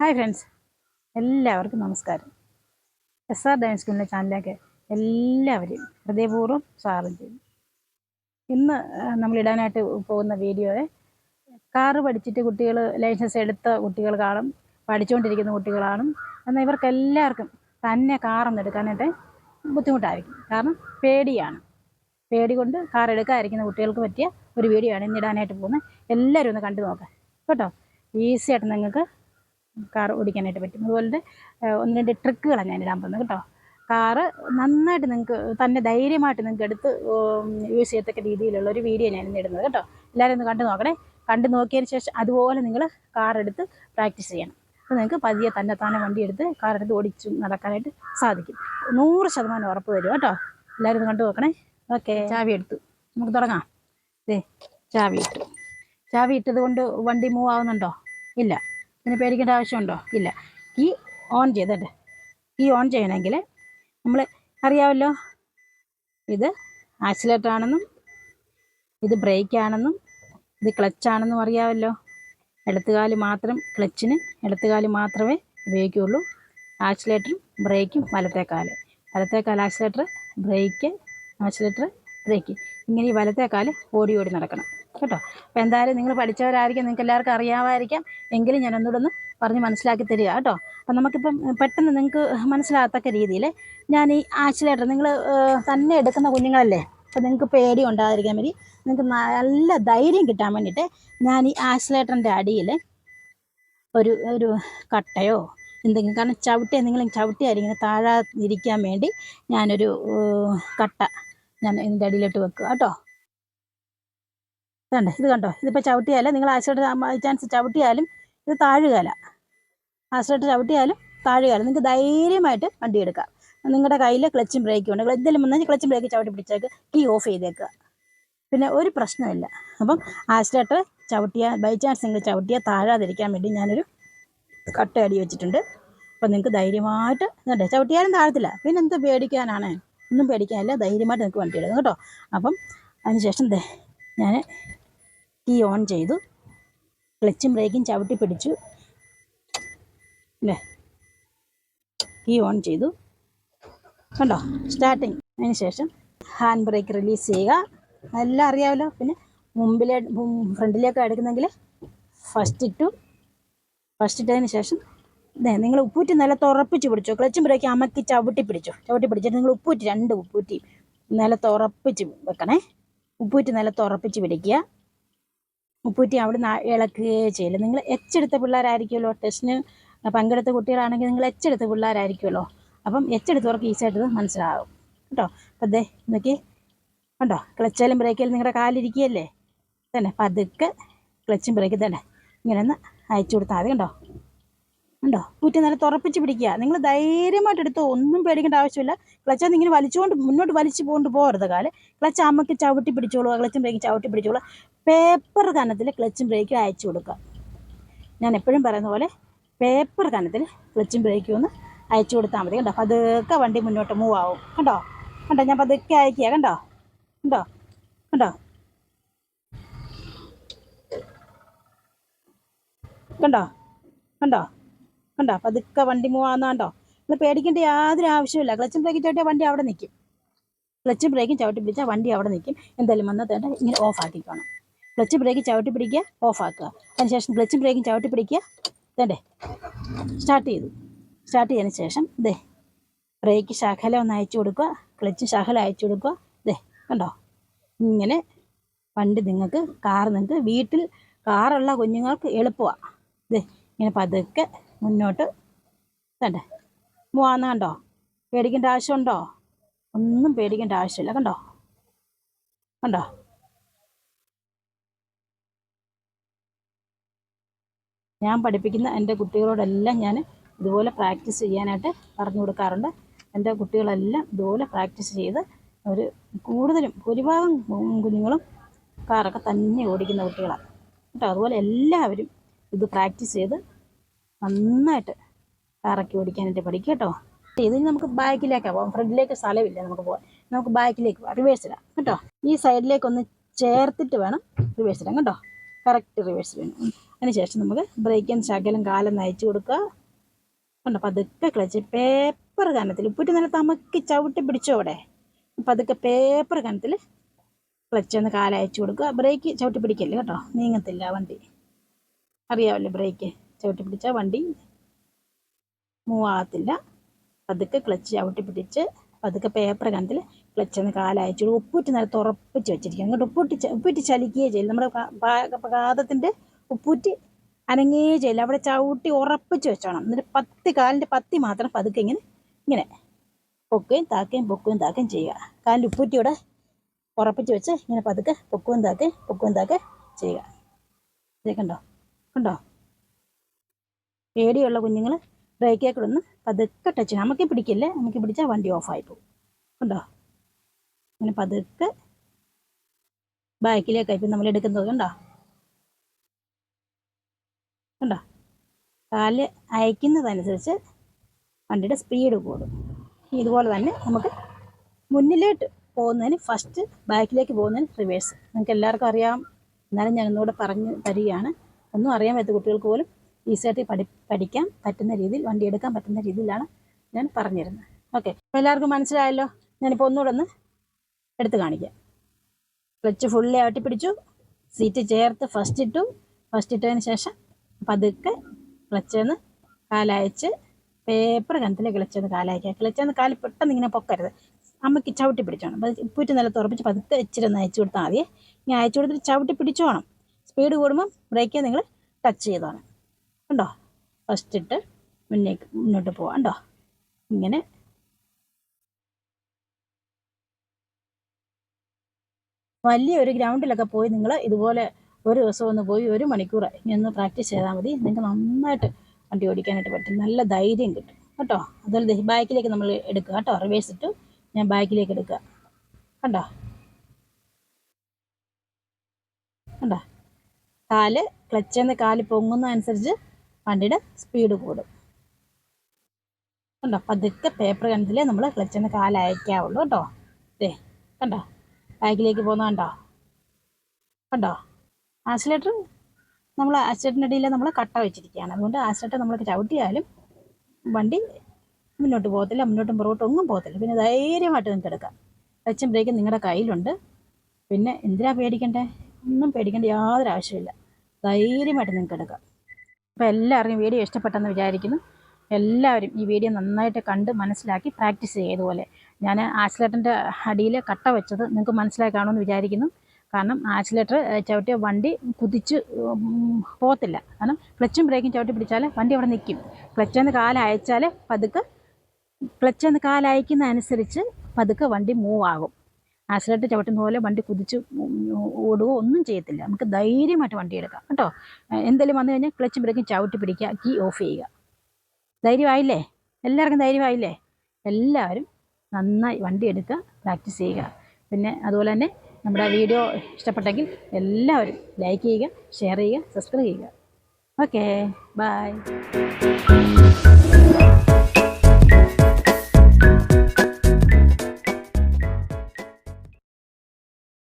Hi friends. എല്ലാവർക്കും നമസ്കാരം. S R dance സ്കൂളിന്റെ ചാനലിലേക്ക് എല്ലാവരെയും ഹൃദയപൂർവം സ്വാഗതം ചെയ്യുന്നു. ഇന്ന് നമ്മളിടാനായിട്ട് പോകുന്ന വീഡിയോയെ കാറ് പഠിച്ചിട്ട് കുട്ടികൾ ലൈസൻസ് എടുത്ത കുട്ടികൾ കാണും പഠിച്ചുകൊണ്ടിരിക്കുന്ന കുട്ടികൾ കാണും എന്നാൽ ഇവർക്കെല്ലാവർക്കും തന്നെ കാറൊന്നും എടുക്കാനായിട്ട് ബുദ്ധിമുട്ടായിരിക്കും. കാരണം പേടിയാണ്. പേടി കൊണ്ട് കാർ എടുക്കാതിരിക്കുന്ന കുട്ടികൾക്ക് പറ്റിയ ഒരു വീഡിയോ ആണ് ഇന്നിടാനായിട്ട് പോകുന്നത്. എല്ലാവരും ഒന്ന് കണ്ടു നോക്കാം. കേട്ടോ? ഈസിയായിട്ട് നിങ്ങൾക്ക് കാർ ഓടിക്കാനായിട്ട് പറ്റും. അതുപോലെ തന്നെ, ഒന്ന് രണ്ട് ട്രിക്കുകളാണ് ഞാൻ ഇടാൻ പോകുന്നത് കേട്ടോ. കാറ് നന്നായിട്ട് നിങ്ങൾക്ക് തന്നെ ധൈര്യമായിട്ട് നിങ്ങൾക്ക് എടുത്ത് യൂസ് ചെയ്യത്തക്ക രീതിയിലുള്ള ഒരു വീഡിയോ ഞാൻ ഇന്ന് ഇടുന്നത് കേട്ടോ. എല്ലാവരും ഒന്ന് കണ്ടു നോക്കണേ. കണ്ടു നോക്കിയതിന് ശേഷം അതുപോലെ നിങ്ങൾ കാർ എടുത്ത് പ്രാക്ടീസ് ചെയ്യണം. അപ്പോൾ നിങ്ങൾക്ക് പതിയെ തന്നെ തന്നെ വണ്ടി എടുത്ത് കാർ എടുത്ത് ഓടിച്ച് നടക്കാനായിട്ട് സാധിക്കും. നൂറ് ശതമാനം ഉറപ്പ് തരും കേട്ടോ. എല്ലാവരും ഒന്ന് കണ്ടു നോക്കണേ. ഓക്കെ. ചാവി എടുത്തു. നമുക്ക് തുടങ്ങാം. ദേ ചാവി ഇട്ടു. ചാവി ഇട്ടത് കൊണ്ട് വണ്ടി മൂവ് ആവുന്നുണ്ടോ? ഇല്ല. ഇതിന് പേടിക്കേണ്ട ആവശ്യമുണ്ടോ? ഇല്ല. ഈ ഓൺ ചെയ്തട്ടെ ഈ ഓൺ ചെയ്യണമെങ്കിൽ നമ്മൾ അറിയാമല്ലോ ഇത് ആക്സിലേറ്റർ ആണെന്നും ഇത് ബ്രേക്ക് ആണെന്നും ഇത് ക്ലച്ച് ആണെന്നും അറിയാമല്ലോ ഇടത്തുകാൽ മാത്രം ക്ലച്ചിന് ഇടത്തുകാൽ മാത്രമേ ഉപയോഗിക്കുകയുള്ളൂ ആക്സിലേറ്ററും ബ്രേക്കും വലത്തേക്കാൽ. വലത്തേക്കാൽ ആക്സിലേറ്റർ ബ്രേക്ക് ആക്സിലേറ്റർ ബ്രേക്ക് ഇങ്ങനെ ഈ വലത്തേക്കാൽ ഓടി ഓടി നടക്കണം. കേട്ടോ. അപ്പോൾ എന്തായാലും നിങ്ങൾ പഠിച്ചവരായിരിക്കും നിങ്ങൾക്ക് എല്ലാവർക്കും അറിയാമായിരിക്കാം. എങ്കിലും ഞാൻ ഒന്നുകൂടെ ഒന്ന് പറഞ്ഞ് മനസ്സിലാക്കി തരിക കേട്ടോ. അപ്പം നമുക്കിപ്പം പെട്ടെന്ന് നിങ്ങൾക്ക് മനസ്സിലാകത്തക്ക രീതിയിൽ ഞാൻ ഈ ആക്സിലേറ്റർ നിങ്ങൾ തന്നെ എടുക്കുന്ന കുഞ്ഞുങ്ങളല്ലേ? അപ്പോൾ നിങ്ങൾക്ക് പേടി ഉണ്ടാകാതിരിക്കാൻ വേണ്ടി നിങ്ങൾക്ക് നല്ല ധൈര്യം കിട്ടാൻ വേണ്ടിയിട്ട് ഞാൻ ഈ ആക്സിലേറ്ററിന്റെ അടിയിൽ ഒരു ഒരു കട്ടയോ എന്തെങ്കിലും കാരണം ചവിട്ടി എന്തെങ്കിലും ചവിട്ടിയായിരിക്കും ഇങ്ങനെ താഴെ ഇരിക്കാൻ വേണ്ടി ഞാനൊരു കട്ട ഞാൻ ഇതിന്റെ അടിയിലോട്ട് വെക്കുക കേട്ടോ. ഇതുണ്ട് ഇത് കണ്ടോ? ഇതിപ്പോൾ ചവിട്ടിയാൽ നിങ്ങൾ ആക്സിലേറ്റർ ചാൻസ് ചവിട്ടിയാലും ഇത് താഴുകല. ആശ്രയിട്ട് ചവിട്ടിയാലും താഴുകയില്ല നിങ്ങൾക്ക് ധൈര്യമായിട്ട് വണ്ടി എടുക്കാം. നിങ്ങളുടെ കയ്യിൽ ക്ലച്ചും ബ്രേക്കും ഉണ്ട്. എന്തെങ്കിലും വന്നാൽ ക്ലച്ചും ബ്രേക്ക് ചവിട്ടി പിടിച്ചേക്ക് കീ ഓഫ് ചെയ്തേക്കുക പിന്നെ ഒരു പ്രശ്നമില്ല. അപ്പം ആശ്രയിട്ട് ചവിട്ടിയാൽ ബൈ ചാൻസ് നിങ്ങൾ ചവിട്ടിയാൽ താഴാതിരിക്കാൻ വേണ്ടി ഞാനൊരു കട്ട അടി വെച്ചിട്ടുണ്ട്. അപ്പം നിങ്ങൾക്ക് ധൈര്യമായിട്ട് ഇതുണ്ട് ചവിട്ടിയാലും താഴത്തില്ല. പിന്നെ എന്ത് പേടിക്കാനാണ്? ഒന്നും പേടിക്കാനില്ല. ധൈര്യമായിട്ട് നിങ്ങൾക്ക് വണ്ടി എടുക്കും കേട്ടോ. അപ്പം അതിനുശേഷം ഞാൻ കീ ഓൺ ചെയ്തു. ക്ലച്ചും ബ്രേക്കും ചവിട്ടി പിടിച്ചു. അല്ലേ കീ ഓൺ ചെയ്തു. കണ്ടോ? സ്റ്റാർട്ടിങ്. അതിന് ശേഷം ഹാൻഡ് ബ്രേക്ക് റിലീസ് ചെയ്യുക. എല്ലാം അറിയാമല്ലോ പിന്നെ മുമ്പിലെ ഫ്രണ്ടിലേക്ക് എടുക്കുന്നെങ്കിൽ ഫസ്റ്റ് ഇട്ടു. ഫസ്റ്റ് ഇട്ടതിന് ശേഷം നിങ്ങൾ ഉപ്പൂറ്റി നില തുറപ്പിച്ച് പിടിച്ചോ? ക്ലച്ചും ബ്രേക്ക് അമക്കി ചവിട്ടി പിടിച്ചോ? ചവിട്ടി പിടിച്ചിട്ട് നിങ്ങൾ ഉപ്പൂറ്റി രണ്ട് ഉപ്പൂറ്റി നില തുറപ്പിച്ച് വെക്കണേ. ഉപ്പൂറ്റി നില തുറപ്പിച്ച് പിടിക്കുക. ഉപ്പൂറ്റി അവിടെ നിന്ന് ഇളക്കുകയേ ചെയ്യില്ല നിങ്ങൾ എച്ചെടുത്ത പിള്ളേരായിരിക്കുമല്ലോ. ടെസ്റ്റിന് പങ്കെടുത്ത കുട്ടികളാണെങ്കിൽ നിങ്ങൾ എച്ചെടുത്ത പിള്ളേരായിരിക്കുമല്ലോ. അപ്പം എച്ചെടുത്തവർക്ക് ഈസിയായിട്ട് മനസ്സിലാകും കേട്ടോ? അപ്പം ദേ നോക്കി കണ്ടോ? ക്ലച്ചാലും ബ്രേക്കിലും നിങ്ങളുടെ കാലിരിക്കുകയല്ലേ? തന്നെ പതുക്കെ ക്ലച്ചും ബ്രേക്കും തന്നെ ഇങ്ങനെ ഒന്ന് അയച്ചു കൊടുത്താൽ മതി. കണ്ടോ? ഉണ്ടോ കുറ്റി നല്ല തുറപ്പിച്ച് പിടിക്കുക. നിങ്ങൾ ധൈര്യമായിട്ട് എടുത്തോ. ഒന്നും പേടിക്കേണ്ട ആവശ്യമില്ല. ക്ലച്ച് ഇങ്ങനെ വലിച്ചുകൊണ്ട് മുന്നോട്ട് വലിച്ചു പോകൊണ്ട് പോകരുത് കാൽ. ക്ലച്ച് അമ്മയ്ക്ക് ചവിട്ടി പിടിച്ചോളൂ ക്ലച്ചും ബ്രേക്കും ചവിട്ടി പിടിച്ചോളൂ പേപ്പർ കനത്തിൽ ക്ലച്ചും ബ്രേക്കും അയച്ചു കൊടുക്കുക. ഞാൻ എപ്പോഴും പറയുന്ന പോലെ പേപ്പർ കനത്തിൽ ക്ലച്ചും ബ്രേക്കും ഒന്ന് അയച്ചു കൊടുത്താൽ മതി കണ്ടോ? പതുക്കെ വണ്ടി മുന്നോട്ട് മൂവ് ആവും. കണ്ടോ? കണ്ടോ? ഞാൻ പതുക്കെ അയക്കുക. കണ്ടോ? കണ്ടോ? കണ്ടോ? കണ്ടോ? കണ്ടോ? കണ്ടോ? പതുക്കെ വണ്ടി മൂവ് ആവുന്നുണ്ടോ നിങ്ങൾ പേടിക്കേണ്ട യാതൊരു ആവശ്യമില്ല ക്ലച്ചും ബ്രേക്കും ചവിട്ടിയാൽ വണ്ടി അവിടെ നിൽക്കും. ക്ലച്ചും ബ്രേക്കും ചവിട്ടി പിടിച്ചാൽ വണ്ടി അവിടെ നിൽക്കും. എന്തായാലും വന്നാൽ തേണ്ട ഇങ്ങനെ ഓഫ് ആക്കിക്കോണം. ക്ലച്ച് ബ്രേക്ക് ചവിട്ടി പിടിക്കുക ഓഫാക്കുക അതിനുശേഷം ക്ലച്ച് ബ്രേക്കും ചവിട്ടി പിടിക്കുക. തേണ്ടേ സ്റ്റാർട്ട് ചെയ്തു. സ്റ്റാർട്ട് ചെയ്തതിന് ശേഷം ഇതേ ബ്രേക്ക് ശകല ഒന്ന് അയച്ചു കൊടുക്കുക ക്ലച്ച് ശകല അയച്ചു കൊടുക്കുക. ഇതേ കണ്ടോ? ഇങ്ങനെ പണ്ട് നിങ്ങൾക്ക് കാർ നിങ്ങൾക്ക് വീട്ടിൽ കാറുള്ള കുഞ്ഞുങ്ങൾക്ക് എളുപ്പമാണ് ദേ ഇങ്ങനെ പതുക്കെ മുന്നോട്ട്. കണ്ടേ പോവാന്ന് കണ്ടോ? പേടിക്കേണ്ട ആവശ്യമുണ്ടോ? ഒന്നും പേടിക്കേണ്ട ആവശ്യമില്ല കണ്ടോ? കണ്ടോ? ഞാൻ പഠിപ്പിക്കുന്ന എന്റെ കുട്ടികളോടെല്ലാം ഞാൻ ഇതുപോലെ പ്രാക്ടീസ് ചെയ്യാനായിട്ട് പറഞ്ഞു കൊടുക്കാറുണ്ട്. എന്റെ കുട്ടികളെല്ലാം ഇതുപോലെ പ്രാക്ടീസ് ചെയ്ത് അവർ കൂടുതലും ഭൂരിഭാഗം കുഞ്ഞുങ്ങളും കാറൊക്കെ തന്നെ ഓടിക്കുന്ന കുട്ടികളാണ്. കേട്ടോ അതുപോലെ എല്ലാവരും ഇത് പ്രാക്ടീസ് ചെയ്ത് നന്നായിട്ട് കാറൊക്കെ ഓടിക്കാനായിട്ട് പഠിക്കുക കേട്ടോ. ഇതിന് നമുക്ക് ബാക്കിലേക്കാണ് പോകാം ഫ്രണ്ടിലേക്ക് സ്ഥലമില്ല നമുക്ക് പോകാൻ നമുക്ക് ബാക്കിലേക്ക് പോകാം ഇടാം. കേട്ടോ ഈ സൈഡിലേക്കൊന്ന് ചേർത്തിട്ട് വേണം റിവേഴ്സ് ഇടാം കേട്ടോ. കറക്റ്റ് റിവേഴ്സ് വേണം. അതിനുശേഷം നമുക്ക് ബ്രേക്കിന് ശകലം കാലം നയിച്ചു കൊടുക്കുക. കണ്ടോ? പതുക്കെ ക്ലച്ച്. പേപ്പർ കനത്തിൽ ഉപ്പിട്ട് നല്ല തമക്കി ചവിട്ടി പിടിച്ചോ അവിടെ? പതുക്കെ പേപ്പർ കനത്തിൽ ക്ലച്ച് ഒന്ന് കാലയച്ചു കൊടുക്കുക. ബ്രേക്ക് ചവിട്ടി പിടിക്കല്ലേ കേട്ടോ? നീങ്ങത്തില്ല വണ്ടി. അറിയാമല്ലോ ബ്രേക്ക് ചവിട്ടി പിടിച്ചാൽ വണ്ടി മൂവ് ആകത്തില്ല. പതുക്കെ ക്ലച്ച് ചവിട്ടി പിടിച്ച് പതുക്കെ പേപ്പർ കനത്തിൽ ക്ലച്ച് ഒന്ന് കാലയച്ചു ഉപ്പൂറ്റി നേരത്തെ ഉറപ്പിച്ച് വെച്ചിരിക്കുക അങ്ങോട്ട് ഉപ്പൂറ്റി ഉപ്പൂറ്റി ചലിക്കുകയേ ചെയ്യില്ല നമ്മുടെ പാദത്തിന്റെ ഉപ്പൂറ്റി അനങ്ങേ ചെയ്യില്ല അവിടെ ചവിട്ടി ഉറപ്പിച്ച് വെച്ചോണം. എന്നിട്ട് പത്ത് കാലിന്റെ പത്തി മാത്രം പതുക്കെ ഇങ്ങനെ ഇങ്ങനെ പൊക്കുകയും താക്കുകയും പൊക്കുകയും താക്കുകയും ചെയ്യുക. കാലിന്റെ ഉപ്പൂറ്റിയോടെ ഉറപ്പിച്ച് വെച്ച് ഇങ്ങനെ പതുക്കെ പൊക്കുകയും താക്കുകയും പൊക്കുകയും താക്കുകയും ചെയ്യുക. ഇത് കണ്ടോ? കണ്ടോ? പേടിയുള്ള കുഞ്ഞുങ്ങൾ ബ്രേക്കേക്കൂടെ ഒന്ന് പതുക്കെ ടച്ച് ചെയ്യണം. നമുക്ക് പിടിക്കില്ലേ? നമുക്ക് പിടിച്ചാൽ വണ്ടി ഓഫായി പോകും. കണ്ടോ? ഇങ്ങനെ പതുക്കെ ബാക്കിലേക്കായി ഇപ്പം നമ്മൾ എടുക്കുന്നത് കണ്ടോ? കണ്ടോ? കാൽ അയക്കുന്നതനുസരിച്ച് വണ്ടിയുടെ സ്പീഡ് കൂടും. ഇതുപോലെ തന്നെ നമുക്ക് മുന്നിലോട്ട് പോകുന്നതിന് ഫസ്റ്റ് ബാക്കിലേക്ക് പോകുന്നതിന് റിവേഴ്സ് നിങ്ങൾക്ക് എല്ലാവർക്കും അറിയാം. എന്നാലും ഞാൻ ഒന്നുകൂടെ പറഞ്ഞു തരികയാണ്. ഒന്നും അറിയാൻ പറ്റാത്ത കുട്ടികൾക്ക് പോലും ഈസിയായിട്ട് പഠി പഠിക്കാൻ പറ്റുന്ന രീതിയിൽ വണ്ടി എടുക്കാൻ പറ്റുന്ന രീതിയിലാണ് ഞാൻ പറഞ്ഞിരുന്നത്. ഓക്കെ എല്ലാവർക്കും മനസ്സിലായല്ലോ? ഞാനിപ്പോൾ ഒന്നുകൂടെ ഒന്ന് എടുത്ത് കാണിക്കാം. ക്ലച്ച് ഫുള്ളി ആട്ടി പിടിച്ചു. സീറ്റ് ചേർത്ത് ഫസ്റ്റ് ഇട്ടു. ഫസ്റ്റ് ഇട്ടതിന് ശേഷം പതുക്കെ ക്ലച്ചെന്ന് കാലയച്ച് പേപ്പർ കനത്തിൽ ക്ലച്ചെന്ന് കാലയക്കുക. ക്ലച്ചെന്ന് കാൽ പെട്ടെന്ന് ഇങ്ങനെ പൊക്കരുത്. അമ്മയ്ക്ക് ചവിട്ടി പിടിച്ചോണം. അപ്പോൾ ഉപ്പൂറ്റ് നിലത്ത് ഉറപ്പിച്ച് പതുക്കെ ഇച്ചിരി ഒന്ന് അയച്ചു കൊടുത്താൽ മതി. ഇനി അയച്ചു കൊടുത്തിട്ട് ചവിട്ടി പിടിച്ചോണം. സ്പീഡ് കൂടുമ്പം ബ്രേക്ക് നിങ്ങൾ ടച്ച് ചെയ്തോണം. കണ്ടോ? ഫസ്റ്റ് ഇട്ട് മുന്നേക്ക് മുന്നോട്ട് പോവാം. കണ്ടോ? ഇങ്ങനെ വലിയ ഒരു ഗ്രൗണ്ടിലൊക്കെ പോയി നിങ്ങൾ ഇതുപോലെ ഒരു ദിവസം ഒന്ന് പോയി ഒരു മണിക്കൂർ ഒന്ന് പ്രാക്ടീസ് ചെയ്താൽ മതി. നിങ്ങൾക്ക് നന്നായിട്ട് വണ്ടി ഓടിക്കാനായിട്ട് പറ്റും. നല്ല ധൈര്യം കിട്ടും. കേട്ടോ? അതുപോലെ ബാക്കിലേക്ക് നമ്മൾ എടുക്കുക കേട്ടോ. റിവേഴ്സ് ഇട്ട്. ഞാൻ ബാക്കിലേക്ക് എടുക്കുക. കണ്ടോ? കണ്ടോ? കാൽ ക്ലച്ചെന്ന് കാൽ പൊങ്ങുന്ന അനുസരിച്ച് വണ്ടിയുടെ സ്പീഡ് കൂടും. കണ്ടോ? പതുക്കെ പേപ്പർ കണത്തിലേ നമ്മൾ ക്ലച്ചെന്ന് കാൽ അയക്കാവുള്ളൂ കേട്ടോ. ദേ കണ്ടോ? ബാക്കിലേക്ക് പോകുന്ന കണ്ടോ? കണ്ടോ? ആക്സിലേറ്റർ നമ്മൾ ആക്സിലേറ്ററിനിടയിൽ നമ്മൾ കട്ട വെച്ചിരിക്കുകയാണ്. അതുകൊണ്ട് ആക്സിലേറ്റർ നമ്മൾ ചവിട്ടിയാലും വണ്ടി മുന്നോട്ട് പോകത്തില്ല. മുന്നോട്ടും പുറകോട്ടും ഒന്നും പോകത്തില്ല. പിന്നെ ധൈര്യമായിട്ട് നിങ്ങൾക്ക് എടുക്കാം. ടച്ചും ബ്രേക്കും നിങ്ങളുടെ കയ്യിലുണ്ട്. പിന്നെ എന്തിനാ പേടിക്കണ്ടേ? ഒന്നും പേടിക്കേണ്ട യാതൊരു ആവശ്യമില്ല ധൈര്യമായിട്ട് നിങ്ങൾക്ക് എടുക്കാം. അപ്പോൾ എല്ലാവരും വീഡിയോ ഇഷ്ടപ്പെട്ടെന്ന് വിചാരിക്കുന്നു. എല്ലാവരും ഈ വീഡിയോ നന്നായിട്ട് കണ്ട് മനസ്സിലാക്കി പ്രാക്ടീസ് ചെയ്യുക ഇതുപോലെ ഞാൻ ആക്സിലേറ്ററിന്റെ അടിയിൽ കട്ട വെച്ചത് നിങ്ങൾക്ക് മനസ്സിലായി കാണുമെന്ന് വിചാരിക്കുന്നു. കാരണം ആക്സിലേറ്റർ ചവിട്ടിയ വണ്ടി കുതിച്ച് പോകത്തില്ല. കാരണം ക്ലച്ചും ബ്രേക്കും ചവിട്ടി പിടിച്ചാൽ വണ്ടി അവിടെ നിൽക്കും ക്ലച്ചെന്ന് നിന്ന് കാലയച്ചാൽ പതുക്കെ ക്ലച്ചെന്ന് നിന്ന് കാലയക്കുന്ന അനുസരിച്ച് പതുക്കെ വണ്ടി മൂവ് ആകും. ആക്സിലേറ്റർ ചവിട്ടുന്ന പോലെ വണ്ടി കുതിച്ച് ഓടുകയോ ഒന്നും ചെയ്യത്തില്ല. നമുക്ക് ധൈര്യമായിട്ട് വണ്ടി എടുക്കാം. കേട്ടോ? എന്തെങ്കിലും വന്നു കഴിഞ്ഞാൽ ക്ലച്ചും ബ്രേക്കും ചവിട്ടി പിടിക്കുക കീ ഓഫ് ചെയ്യുക. ധൈര്യമായില്ലേ? എല്ലാവർക്കും ധൈര്യമായില്ലേ? എല്ലാവരും നന്നായി വണ്ടി എടുക്കുക പ്രാക്ടീസ് ചെയ്യുക. പിന്നെ അതുപോലെ തന്നെ നമ്മുടെ വീഡിയോ ഇഷ്ടപ്പെട്ടെങ്കിൽ എല്ലാവരും ലൈക്ക് ചെയ്യുക ഷെയർ ചെയ്യുക സബ്സ്ക്രൈബ് ചെയ്യുക. Okay bye